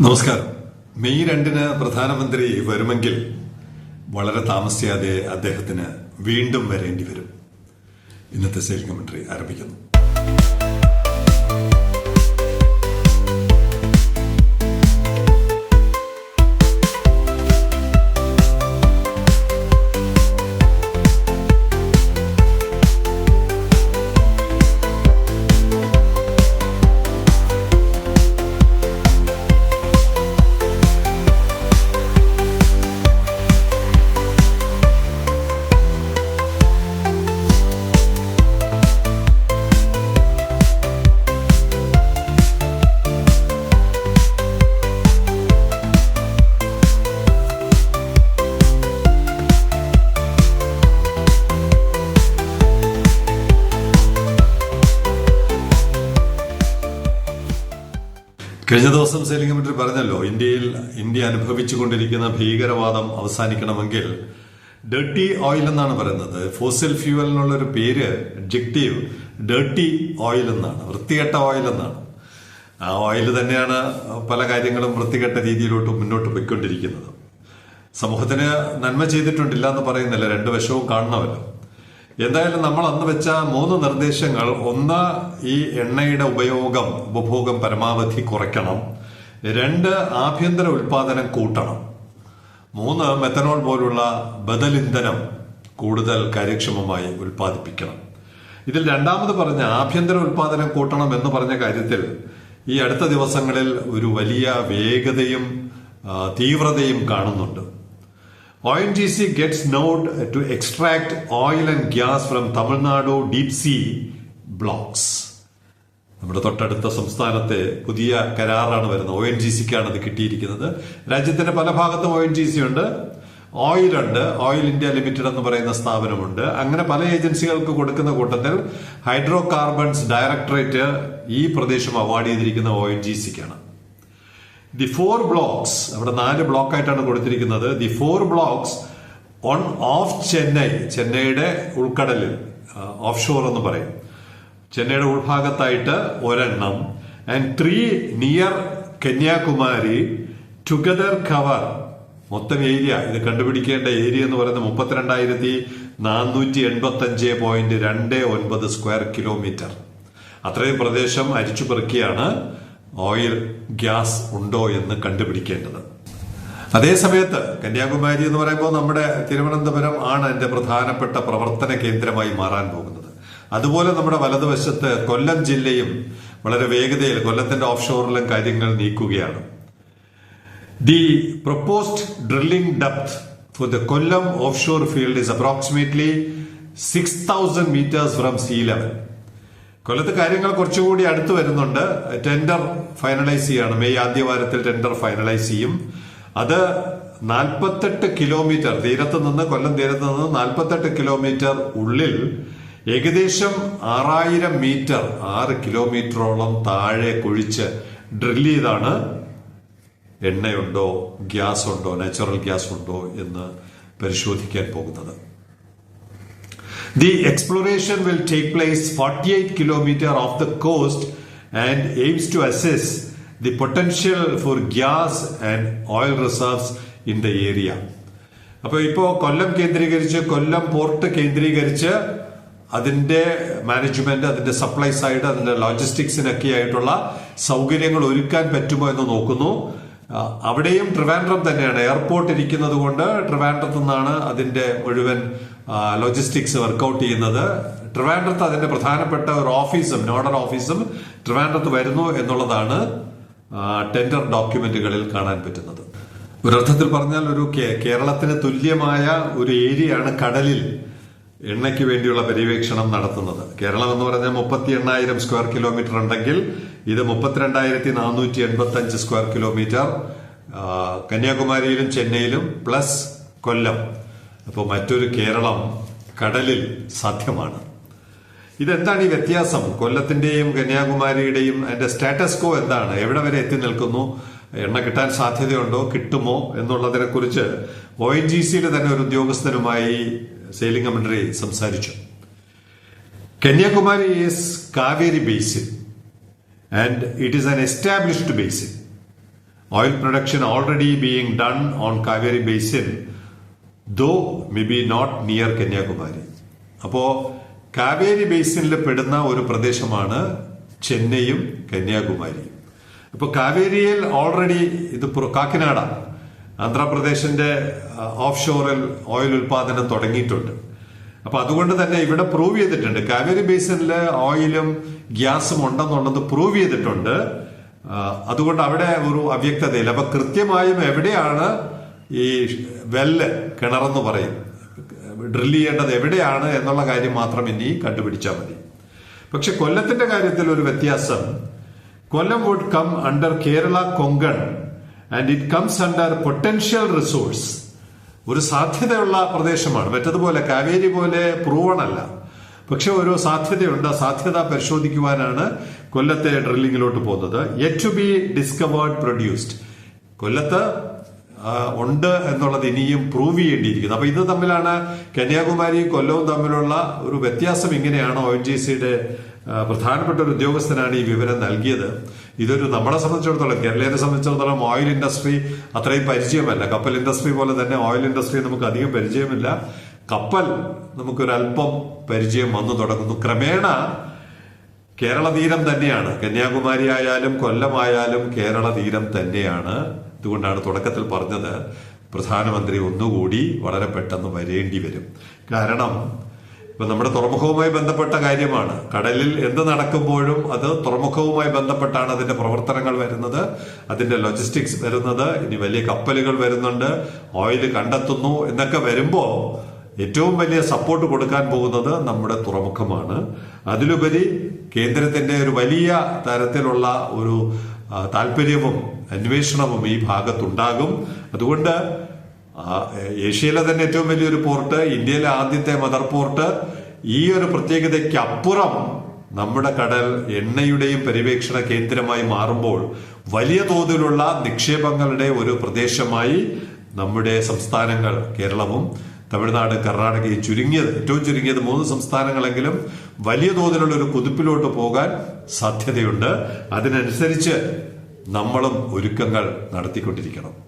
നമസ്കാരം. മെയ് രണ്ടിന് പ്രധാനമന്ത്രി വരുമെങ്കിൽ വളരെ താമസിയാതെ അദ്ദേഹത്തിന് വീണ്ടും വരേണ്ടി വരും. ഇന്നത്തെ സെയിൽ കമന്ററി ആരംഭിക്കുന്നു. കഴിഞ്ഞ ദിവസം സെയിലിംഗ് കമന്ററി പറഞ്ഞല്ലോ ഇന്ത്യയിൽ ഇന്ത്യ അനുഭവിച്ചുകൊണ്ടിരിക്കുന്ന ഭീകരവാദം അവസാനിക്കണമെങ്കിൽ ഡേർട്ടി ഓയിൽ എന്നാണ് പറയുന്നത്. ഫോസിൽ ഫ്യൂവൽ എന്നുള്ള ഒരു പേര് അഡ്ജക്റ്റീവ് ഡേർട്ടി ഓയിൽ എന്നാണ് വൃത്തികെട്ട ഓയിൽ എന്നാണ്. ആ ഓയിൽ തന്നെയാണ് പല കാര്യങ്ങളും വൃത്തികെട്ട രീതിയിലോട്ട് മുന്നോട്ട് പോയിക്കൊണ്ടിരിക്കുന്നത്. സമൂഹത്തിന് നന്മ ചെയ്തിട്ടുണ്ടില്ല എന്ന് പറയുന്നില്ല രണ്ട് വശവും കാണണമല്ലോ. എന്തായാലും നമ്മൾ അന്ന് വെച്ച മൂന്ന് നിർദ്ദേശങ്ങൾ. ഒന്ന് ഈ എണ്ണയുടെ ഉപയോഗം ഉപഭോഗം പരമാവധി കുറയ്ക്കണം. രണ്ട് ആഭ്യന്തര ഉൽപാദനം കൂട്ടണം. മൂന്ന് മെത്തനോൾ പോലുള്ള ബദൽ ഇന്ധനം കൂടുതൽ കാര്യക്ഷമമായി ഉൽപ്പാദിപ്പിക്കണം. ഇതിൽ രണ്ടാമത് പറഞ്ഞ ആഭ്യന്തര ഉൽപാദനം കൂട്ടണം എന്ന് പറഞ്ഞ കാര്യത്തിൽ ഈ അടുത്ത ദിവസങ്ങളിൽ ഒരു വലിയ വേഗതയും തീവ്രതയും കാണുന്നുണ്ട്. ONGC gets node to extract oil and gas from Tamil Nadu deep sea blocks. നമ്മുടെ തൊട്ടടുത്ത സംസ്ഥാനത്തെ പുതിയ കരാറാണ് വരുന്നത്. ഒ എൻ ജി സിക്കാണ് അത് കിട്ടിയിരിക്കുന്നത്. രാജ്യത്തിന്റെ പല ഭാഗത്തും ഒ എൻ ജി സി ഉണ്ട്. ഓയിൽ ഉണ്ട്. ഓയിൽ ഇന്ത്യ ലിമിറ്റഡ് എന്ന് പറയുന്ന സ്ഥാപനമുണ്ട്. അങ്ങനെ പല ഏജൻസികൾക്ക് കൊടുക്കുന്ന കൂട്ടത്തിൽ ഹൈഡ്രോ കാർബൺസ് ഡയറക്ടറേറ്റ് ഈ പ്രദേശം അവാർഡ് ചെയ്തിരിക്കുന്ന ഒ എൻ ജി സിക്കാണ് ദി ഫോർ ബ്ലോക്സ് അവിടെ നാല് ബ്ലോക്ക് ആയിട്ടാണ് കൊടുത്തിരിക്കുന്നത്. The four blocks on off Chennai ചെന്നൈയുടെ ഉൾക്കടലിൽ ഓഫ് ഷോർ എന്ന് പറയും. ചെന്നൈയുടെ ഉൾഭാഗത്തായിട്ട് ഒരെണ്ണം. And three near Kanyakumari together cover മൊത്തം ഏരിയ. ഇത് കണ്ടുപിടിക്കേണ്ട ഏരിയ എന്ന് പറയുന്നത് മുപ്പത്തിരണ്ടായിരത്തി നാനൂറ്റി എൺപത്തി അഞ്ച് പോയിന്റ് രണ്ട് ഒൻപത് സ്ക്വയർ കിലോമീറ്റർ അത്രയും പ്രദേശം അരിച്ചു പെറുക്കിയാണ്. ഓയിൽ ഗ്യാസ് ഉണ്ടോ എന്ന് കണ്ടുപിടിക്കേണ്ടത്. അതേസമയത്ത് കന്യാകുമാരി എന്ന് പറയുമ്പോൾ നമ്മുടെ തിരുവനന്തപുരം ആണ് എന്റെ പ്രധാനപ്പെട്ട പ്രവർത്തന കേന്ദ്രമായി മാറാൻ പോകുന്നത്. അതുപോലെ നമ്മുടെ വലതുവശത്ത് കൊല്ലം ജില്ലയും വളരെ വേഗതയിൽ കൊല്ലത്തിന്റെ ഓഫ് ഷോറിലും കാര്യങ്ങൾ നീക്കുകയാണ്. The proposed drilling depth for the Kollam offshore field is approximately six thousand metres from sea level കൊല്ലത്ത് കാര്യങ്ങൾ കുറച്ചുകൂടി അടുത്ത് വരുന്നുണ്ട്. ടെൻഡർ ഫൈനലൈസ് ചെയ്യാണ്. മെയ് ആദ്യ വാരത്തിൽ ടെൻഡർ ഫൈനലൈസ് ചെയ്യും. അത് നാൽപ്പത്തെട്ട് കിലോമീറ്റർ തീരത്ത് നിന്ന് കൊല്ലം തീരത്ത് നിന്ന് നാൽപ്പത്തെട്ട് കിലോമീറ്റർ ഉള്ളിൽ ഏകദേശം ആറായിരം മീറ്റർ ആറ് കിലോമീറ്ററോളം താഴെ കുഴിച്ച് ഡ്രിൽ ചെയ്താണ്. എണ്ണയുണ്ടോ? ഗ്യാസ് ഉണ്ടോ നാച്ചുറൽ ഗ്യാസ് ഉണ്ടോ എന്ന് പരിശോധിക്കാൻ പോകുന്നത്. The exploration will take place 48 kilometer off the coast and aims to assess the potential for gas and oil reserves in the area. അപ്പോൾ ഇപ്പോൾ കൊല്ലം കേന്ദ്രീകരിച്ച് കൊല്ലം പോർട്ട് കേന്ദ്രീകരിച്ച് അതിന്റെ മാനേജ്മെന്റ് അതിന്റെ സപ്ലൈ സൈഡ് അതിന്റെ ലോജിസ്റ്റിക്സിനൊക്കെ ആയിട്ടുള്ള സൗകര്യങ്ങൾ ഒരുക്കാൻ പറ്റുമോ എന്ന് നോക്കുന്നു അവിടെയും ട്രിവാൻഡ്രം തന്നെയാണ്. എയർപോർട്ട് ഇരിക്കുന്നത് കൊണ്ട് ട്രിവാൻഡ്രത്ത് നിന്നാണ് അതിന്റെ മുഴുവൻ ലോജിസ്റ്റിക്സ് വർക്കൗട്ട് ചെയ്യുന്നത്. ട്രിവാൻഡ്രത്ത് അതിന്റെ പ്രധാനപ്പെട്ട ഒരു ഓഫീസും നോഡൽ ഓഫീസും ട്രിവാൻഡ്രത്ത് വരുന്നു എന്നുള്ളതാണ് ടെൻഡർ ഡോക്യുമെന്റുകളിൽ കാണാൻ പറ്റുന്നത്. ഒരർത്ഥത്തിൽ പറഞ്ഞാൽ ഒരു കേരളത്തിന് തുല്യമായ ഒരു ഏരിയയാണ് കടലിൽ എണ്ണയ്ക്ക് വേണ്ടിയുള്ള പര്യവേക്ഷണം നടത്തുന്നത്. കേരളം എന്ന് പറഞ്ഞാൽ മുപ്പത്തി എണ്ണായിരം സ്ക്വയർ കിലോമീറ്റർ ഉണ്ടെങ്കിൽ ഇത് മുപ്പത്തിരണ്ടായിരത്തി നാനൂറ്റി എൺപത്തി അഞ്ച് സ്ക്വയർ കിലോമീറ്റർ. കന്യാകുമാരിയിലും ചെന്നൈയിലും പ്ലസ് കൊല്ലം. അപ്പോൾ മറ്റൊരു കേരളം കടലിൽ സാധ്യമാണ്. ഇതെന്താണ് ഈ വ്യത്യാസം? കൊല്ലത്തിന്റെയും കന്യാകുമാരിയുടെയും അതിന്റെ സ്റ്റാറ്റസ് കോ എന്താണ്? എവിടെ വരെ എത്തി നിൽക്കുന്നു? എണ്ണ കിട്ടാൻ സാധ്യതയുണ്ടോ? കിട്ടുമോ? എന്നുള്ളതിനെ കുറിച്ച് ഒ എൻ ജി സിയിലെ തന്നെ ഒരു ഉദ്യോഗസ്ഥനുമായി സെയിലിംഗ് കമന്ററി സംസാരിച്ചു. Kanyakumari is Kaveri basin and it is an established basin oil production already being done on Kaveri Basin, though maybe not near Kanyakumari അപ്പോ കാവേരി ബേസിനിൽ പെടുന്ന ഒരു പ്രദേശമാണ് ചെന്നൈയും കന്യാകുമാരിയും. അപ്പൊ കാവേരിയിൽ ഓൾറെഡി ഇത് കാക്കിനാട ആന്ധ്രാപ്രദേശിന്റെ ഓഫ് ഷോറിൽ ഓയിൽ ഉൽപാദനം തുടങ്ങിയിട്ടുണ്ട്. അപ്പൊ അതുകൊണ്ട് തന്നെ ഇവിടെ പ്രൂവ് ചെയ്തിട്ടുണ്ട്. കാവേരി ബേസിനിൽ ഓയിലും ഗ്യാസും ഉണ്ടെന്നുള്ളത് പ്രൂവ് ചെയ്തിട്ടുണ്ട്. അതുകൊണ്ട് അവിടെ ഒരു അവ്യക്തതയില്ല. അപ്പൊ കൃത്യമായും എവിടെയാണ് ഈ വെല്ല് കിണറെന്ന് പറയും. ഡ്രിൽ ചെയ്യേണ്ടത് എവിടെയാണ് എന്നുള്ള കാര്യം മാത്രം ഇനി കണ്ടുപിടിച്ചാൽ മതി. പക്ഷെ കൊല്ലത്തിന്റെ കാര്യത്തിൽ ഒരു വ്യത്യാസം. Kollam would come under Kerala Konkan and it comes under potential resource ഒരു സാധ്യതയുള്ള പ്രദേശമാണ്. മറ്റതുപോലെ കാവേരി പോലെ പ്രൂവണല്ല. പക്ഷെ ഒരു സാധ്യതയുണ്ട്. സാധ്യത പരിശോധിക്കുവാനാണ് കൊല്ലത്തെ ഡ്രില്ലിങ്ങിലോട്ട് പോകുന്നത്. Yet to be discovered produced കൊല്ലത്ത് ഉണ്ട് എന്നുള്ളത് ഇനിയും പ്രൂവ് ചെയ്യേണ്ടിയിരിക്കുന്നു. അപ്പൊ ഇത് തമ്മിലാണ് കന്യാകുമാരിയും കൊല്ലവും തമ്മിലുള്ള ഒരു വ്യത്യാസം ഇങ്ങനെയാണ് ഒ എൻ ജി സിയുടെ പ്രധാനപ്പെട്ട ഒരു ഉദ്യോഗസ്ഥനാണ് ഈ വിവരം നൽകിയത്. ഇതൊരു നമ്മളെ സംബന്ധിച്ചിടത്തോളം കേരളീയരെ സംബന്ധിച്ചിടത്തോളം ഓയിൽ ഇൻഡസ്ട്രി അത്രയും പരിചയമല്ല. കപ്പൽ ഇൻഡസ്ട്രി പോലെ തന്നെ ഓയിൽ ഇൻഡസ്ട്രി നമുക്ക് അധികം പരിചയമില്ല. കപ്പൽ നമുക്കൊരല്പം പരിചയം വന്നു തുടങ്ങുന്നു. ക്രമേണ കേരള തീരം തന്നെയാണ്. കന്യാകുമാരി ആയാലും കൊല്ലമായാലും കേരള തീരം തന്നെയാണ്. ഇതുകൊണ്ടാണ് തുടക്കത്തിൽ പറഞ്ഞത്. പ്രധാനമന്ത്രി ഒന്നുകൂടി വളരെ പെട്ടെന്ന് വരേണ്ടി വരും. കാരണം ഇപ്പൊ നമ്മുടെ തുറമുഖവുമായി ബന്ധപ്പെട്ട കാര്യമാണ്. കടലിൽ എന്ത് നടക്കുമ്പോഴും അത് തുറമുഖവുമായി ബന്ധപ്പെട്ടാണ് അതിന്റെ പ്രവർത്തനങ്ങൾ വരുന്നത് അതിന്റെ ലോജിസ്റ്റിക്സ് വരുന്നത് ഇനി വലിയ കപ്പലുകൾ വരുന്നുണ്ട് ഓയിൽ കണ്ടെത്തുന്നു എന്നൊക്കെ വരുമ്പോ ഏറ്റവും വലിയ സപ്പോർട്ട് കൊടുക്കാൻ പോകുന്നത് നമ്മുടെ തുറമുഖമാണ്. അതിലുപരി കേന്ദ്രത്തിന്റെ ഒരു വലിയ തരത്തിലുള്ള ഒരു താല്പര്യവും അന്വേഷണവും ഈ ഭാഗത്തുണ്ടാകും. അതുകൊണ്ട് ഏഷ്യയിലെ തന്നെ ഏറ്റവും വലിയൊരു പോർട്ട് ഇന്ത്യയിലെ ആദ്യത്തെ മദർ പോർട്ട്. ഈ ഒരു പ്രത്യേകതയ്ക്ക് അപ്പുറം നമ്മുടെ കടൽ എണ്ണയുടെയും പര്യവേക്ഷണ കേന്ദ്രമായി മാറുമ്പോൾ വലിയ തോതിലുള്ള നിക്ഷേപങ്ങളുടെ ഒരു പ്രദേശമായി നമ്മുടെ സംസ്ഥാനങ്ങൾ കേരളവും തമിഴ്നാട് കർണാടകയും ചുരുങ്ങിയത് ഏറ്റവും ചുരുങ്ങിയത് മൂന്ന് സംസ്ഥാനങ്ങളെങ്കിലും വലിയ തോതിലുള്ള ഒരു കുതിപ്പിലോട്ട് പോകാൻ സാധ്യതയുണ്ട്. അതിനനുസരിച്ച് നമ്മളും ഒരുക്കങ്ങൾ നടത്തിക്കൊണ്ടിരിക്കണം.